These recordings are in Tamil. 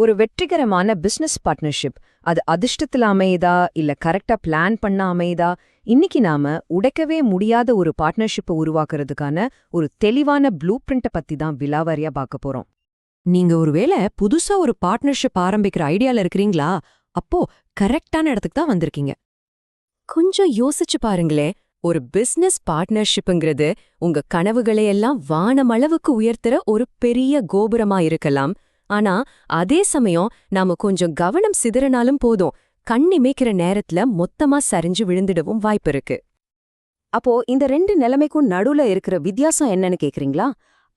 ஒரு வெற்றிகரமான பிசினஸ் பார்ட்னர்ஷிப் அது அதிர்ஷ்டத்துல அமையுதா? இல்ல கரெக்டா பிளான் பண்ண அமையுதா? இன்னைக்கு நாம உடைக்கவே முடியாத ஒரு பார்ட்னர்ஷிப்பை உருவாக்குறதுக்கான ஒரு தெளிவான ப்ளூ பிரிண்ட்டை பத்தி தான் விலாவாரியா பார்க்க போறோம். நீங்க ஒருவேளை புதுசா ஒரு பார்ட்னர்ஷிப் ஆரம்பிக்கிற ஐடியால இருக்கிறீங்களா? அப்போ கரெக்டான இடத்துக்கு தான் வந்திருக்கீங்க. கொஞ்சம் யோசிச்சு பாருங்களே ஒரு பிசினஸ் பார்ட்னர்ஷிப்புங்கிறது உங்க கனவுகளையெல்லாம் வானமளவுக்கு உயர்த்துற ஒரு பெரிய கோபுரமா இருக்கலாம். ஆனா அதே சமயம் நாம கொஞ்சம் கவனம் சிதறனாலும் போதும். கண்ணிமைக்கிற நேரத்துல மொத்தமா சரிஞ்சு விழுந்துடவும் வாய்ப்பு இருக்கு. அப்போ இந்த ரெண்டு நிலைமைக்கும் நடுவுல இருக்கிற வித்தியாசம் என்னன்னு கேக்குறீங்களா?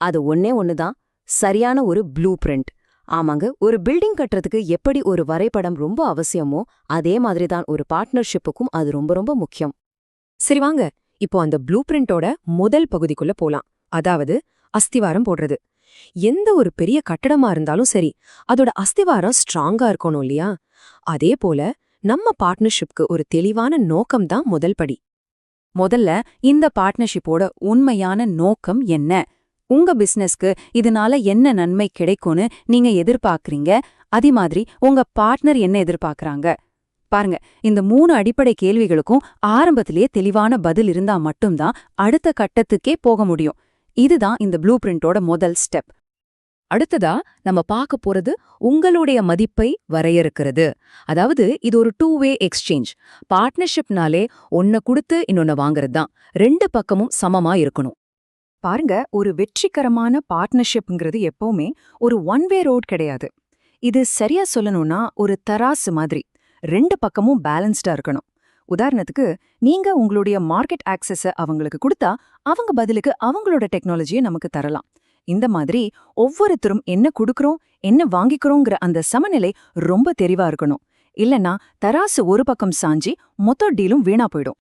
அது ஒன்னே ஒண்ணுதான். சரியான ஒரு ப்ளூ பிரிண்ட். ஆமாங்க ஒரு பில்டிங் கட்டுறதுக்கு எப்படி ஒரு வரைபடம் ரொம்ப அவசியமோ அதே மாதிரி தான் ஒரு பார்ட்னர்ஷிப்புக்கும் அது ரொம்ப ரொம்ப முக்கியம். சரி வாங்க இப்போ அந்த ப்ளூ பிரிண்டோட முதல் பகுதிக்குள்ள போலாம். அதாவது அஸ்திவாரம் போடுறது. எந்த ஒரு பெரிய கட்டடமா இருந்தாலும் சரி அதோட அஸ்திவாரம் ஸ்ட்ராங்கா இருக்கணும் இல்லையா? அதே போல நம்ம பார்ட்னர்ஷிப்க்கு ஒரு தெளிவான நோக்கம் தான் முதல் படி. முதல்ல இந்த பார்ட்னர்ஷிப்போட உண்மையான நோக்கம் என்ன? உங்க பிசினஸ்க்கு இதனால என்ன நன்மை கிடைக்கும்னு நீங்க எதிர்பார்க்கறீங்க? அதே மாதிரி உங்க பார்ட்னர் என்ன எதிர்பார்க்கறாங்க? பாருங்க இந்த மூணு அடிப்படை கேள்விகளுக்கும் ஆரம்பத்திலேயே தெளிவான பதில் இருந்தா மட்டும்தான் அடுத்த கட்டத்துக்கே போக முடியும். இதுதான் இந்த ப்ளூ பிரிண்டோட முதல் ஸ்டெப் அடுத்ததா நம்ம பார்க்க போறது உங்களுடைய மதிப்பை வரையறுக்கிறது. அதாவது இது ஒரு டூ வே எக்ஸ்சேஞ்ச் பார்ட்னர்ஷிப்னாலே ஒன்ன கொடுத்து இன்னொன்னு வாங்குறது தான் ரெண்டு பக்கமும் சமமா இருக்கணும். பாருங்க ஒரு வெற்றிகரமான பார்ட்னர்ஷிப்ங்கிறது எப்பவுமே ஒரு ஒன் வே ரோட் கிடையாது. இது சரியா சொல்லணும்னா ஒரு தராசு மாதிரி. ரெண்டு பக்கமும் பேலன்ஸ்டா இருக்கணும். உதாரணத்துக்கு நீங்க உங்களுடைய மார்க்கெட் ஆக்சஸ அவங்களுக்கு கொடுத்தா அவங்க பதிலுக்கு அவங்களோட டெக்னாலஜியை நமக்கு தரலாம். இந்த மாதிரி ஒவ்வொருத்தரும் என்ன கொடுக்கறோம் என்ன வாங்கிக்கிறோங்கிற அந்த சமநிலை ரொம்ப தெளிவா இருக்கணும். இல்லனா தராசு ஒரு பக்கம் சாஞ்சி மொத்த டீலும் வீணா போயிடும்.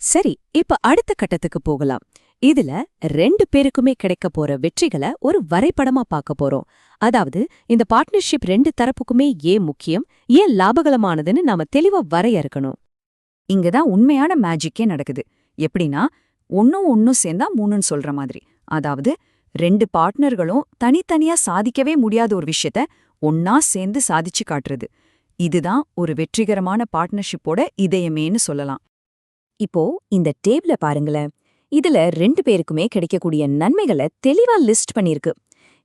சரி இப்ப அடுத்த கட்டத்துக்கு போகலாம். இதுல ரெண்டு பேருக்குமே கிடைக்க போற வெற்றிகளை ஒரு வரைபடமா பார்க்க போறோம். அதாவது இந்த பார்ட்னர்ஷிப் ரெண்டு தரப்புக்குமே ஏன் முக்கியம் ஏன் லாபகலமானதுன்னு நாம தெளிவா வரையறுக்கணும். இங்க தான் உண்மையான மேஜிக்கே நடக்குது. எப்படின்னா ஒன்னும் ஒன்னும் சேர்ந்தா மூணுன்னு சொல்ற மாதிரி. அதாவது ரெண்டு பார்ட்னர்களும் தனித்தனியா சாதிக்கவே முடியாத ஒரு விஷயத்த ஒன்னா சேர்ந்து சாதிச்சு காட்டுறது. இதுதான் ஒரு வெற்றிகரமான பார்ட்னர்ஷிப்போட இதயமேன்னு சொல்லலாம். இப்போ இந்த டேபிள பாருங்களேன். இதுல ரெண்டு பேருக்குமே கிடைக்கக்கூடிய நன்மைகளை தெளிவா லிஸ்ட் பண்ணிருக்கு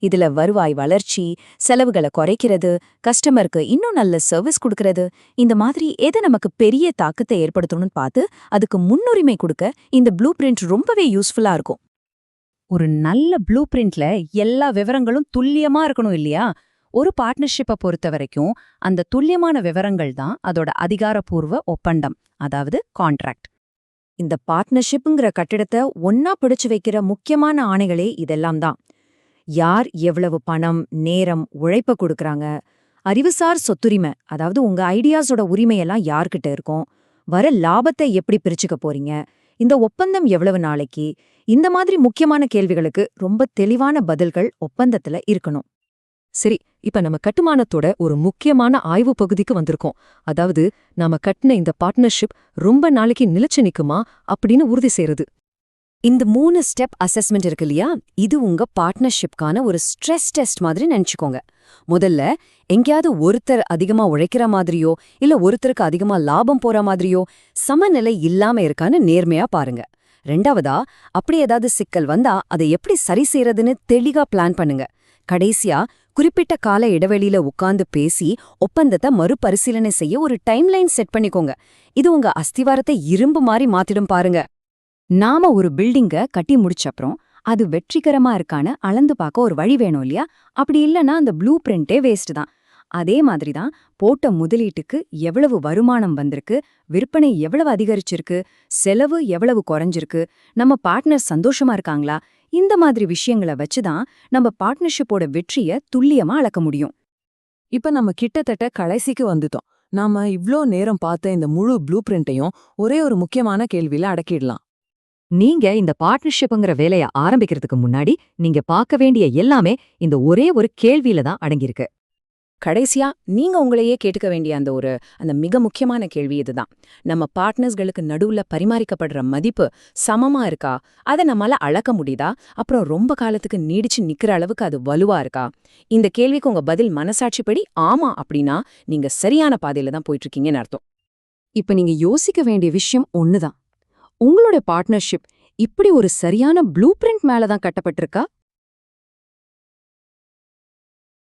இதுல வருவாய் வளர்ச்சி செலவுகளை குறைக்கிறது கஸ்டமருக்கு இன்னும் நல்ல சர்வீஸ் கொடுக்கறது. இந்த மாதிரி எதை நமக்கு பெரிய தாக்கத்தை ஏற்படுத்தணும்னு பார்த்து அதுக்கு முன்னுரிமை கொடுக்க இந்த ப்ளூ பிரிண்ட் ரொம்பவே யூஸ்ஃபுல்லா இருக்கும். ஒரு நல்ல ப்ளூ பிரிண்ட்ல எல்லா விவரங்களும் துல்லியமா இருக்கணும் இல்லையா? ஒரு பார்ட்னர்ஷிப்பை பொறுத்த வரைக்கும் அந்த துல்லியமான விவரங்கள் தான் அதோட அதிகாரப்பூர்வ ஒப்பந்தம் அதாவது கான்ட்ராக்ட் இந்த பார்ட்னர்ஷிப்புங்கிற கட்டிடத்தை ஒன்னா பிடிச்சு வைக்கிற முக்கியமான ஆணைகளே இதெல்லாம் தான். யார் எவ்வளவு பணம் நேரம் உழைப்ப கொடுக்கறாங்க? அறிவுசார் சொத்துரிமை அதாவது உங்க ஐடியாஸோட உரிமையெல்லாம் யார்கிட்ட இருக்கும்? வர லாபத்தை எப்படி பிரிச்சுக்க போறீங்க? இந்த ஒப்பந்தம் எவ்வளவு நாளைக்கு? இந்த மாதிரி முக்கியமான கேள்விகளுக்கு ரொம்ப தெளிவான பதில்கள் ஒப்பந்தத்துல இருக்கணும். சரி இப்ப நம்ம கட்டுமானத்தோட ஒரு முக்கியமான ஆய்வு பகுதிக்கு வந்திருக்கோம். அதாவது நாம கட்டின இந்த பார்ட்னர்ஷிப் ரொம்ப நாளைக்கு நிலைச்சு நிக்குமா அப்படின்னு உறுதி செய்யறது இந்த மூணு ஸ்டெப் அசஸ்மெண்ட் இருக்கு இல்லையா? இது உங்க பார்ட்னர்ஷிப்கான ஒரு ஸ்ட்ரெஸ் டெஸ்ட் மாதிரி நினைச்சுக்கோங்க. முதல்ல எங்கேயாவது ஒருத்தர் அதிகமா உழைக்கிற மாதிரியோ இல்ல ஒருத்தருக்கு அதிகமா லாபம் போற மாதிரியோ சமநிலை இல்லாம இருக்கான்னு நேர்மையா பாருங்க. ரெண்டாவதா அப்படி ஏதாவது சிக்கல் வந்தா அதை எப்படி சரி செய்யறதுன்னு தெளிவா பிளான் பண்ணுங்க. கடைசியா குறிப்பிட்ட கால இடைவெளியில உட்கார்ந்து பேசி ஒப்பந்தத்தை மறுபரிசீலனை செய்ய ஒரு டைம்லைன் செட் பண்ணிக்கோங்க. இது உங்க அஸ்திவாரத்தை இரும்பு மாதிரி மாத்திடும் பாருங்க. நாம ஒரு பில்டிங்க கட்டி முடிச்சப்புறம் அது வெற்றிகரமா இருக்கான்னு அளந்து பார்க்க ஒரு வழி வேணும் இல்லையா? அப்படி இல்லைன்னா அந்த ப்ளூ பிரிண்டே வேஸ்ட் தான். அதே மாதிரி தான் போட்ட முதலீட்டுக்கு எவ்வளவு வருமானம் வந்திருக்கு விற்பனை எவ்வளவு அதிகரிச்சிருக்கு செலவு எவ்வளவு குறைஞ்சிருக்கு நம்ம பார்ட்னர் சந்தோஷமா இருக்காங்களா? இந்த மாதிரி விஷயங்களை வச்சுதான் நம்ம பார்ட்னர்ஷிப்போட வெற்றிய துல்லியமா அளக்க முடியும். இப்ப நம்ம கிட்டத்தட்ட கடைசிக்கு வந்துட்டோம். நாம இவ்ளோ நேரம் பார்த்த இந்த முழு ப்ளூ பிரிண்ட்டையும் ஒரே ஒரு முக்கியமான கேள்வியில அடக்கிடலாம். நீங்க இந்த பார்ட்னர்ஷிப்ங்கிற வேலைய ஆரம்பிக்கிறதுக்கு முன்னாடி நீங்க பார்க்க வேண்டிய எல்லாமே இந்த ஒரே ஒரு கேள்வியில தான் அடங்கியிருக்கு. கடைசியா நீங்க உங்களையே கேட்டுக்க வேண்டிய அந்த ஒரு அந்த மிக முக்கியமான கேள்வி இதுதான். நம்ம பார்ட்னர்ஸ்களுக்கு நடுவுல பரிமாறிக்கப்படுற மதிப்பு சமமா இருக்கா? அதை நம்மால அளக்க முடியுதா? அப்புறம் ரொம்ப காலத்துக்கு நீடிச்சு நிக்கிற அளவுக்கு அது வலுவா இருக்கா? இந்த கேள்விக்கு உங்க பதில் மனசாட்சிப்படி ஆமா அப்படின்னா நீங்க சரியான பாதையில தான் போயிட்டு இருக்கீங்கன்னு அர்த்தம். இப்ப நீங்க யோசிக்க வேண்டிய விஷயம் ஒண்ணுதான். உங்களோட பார்ட்னர்ஷிப் இப்படி ஒரு சரியான ப்ளூ பிரிண்ட் மேல தான் கட்டப்பட்டிருக்கா?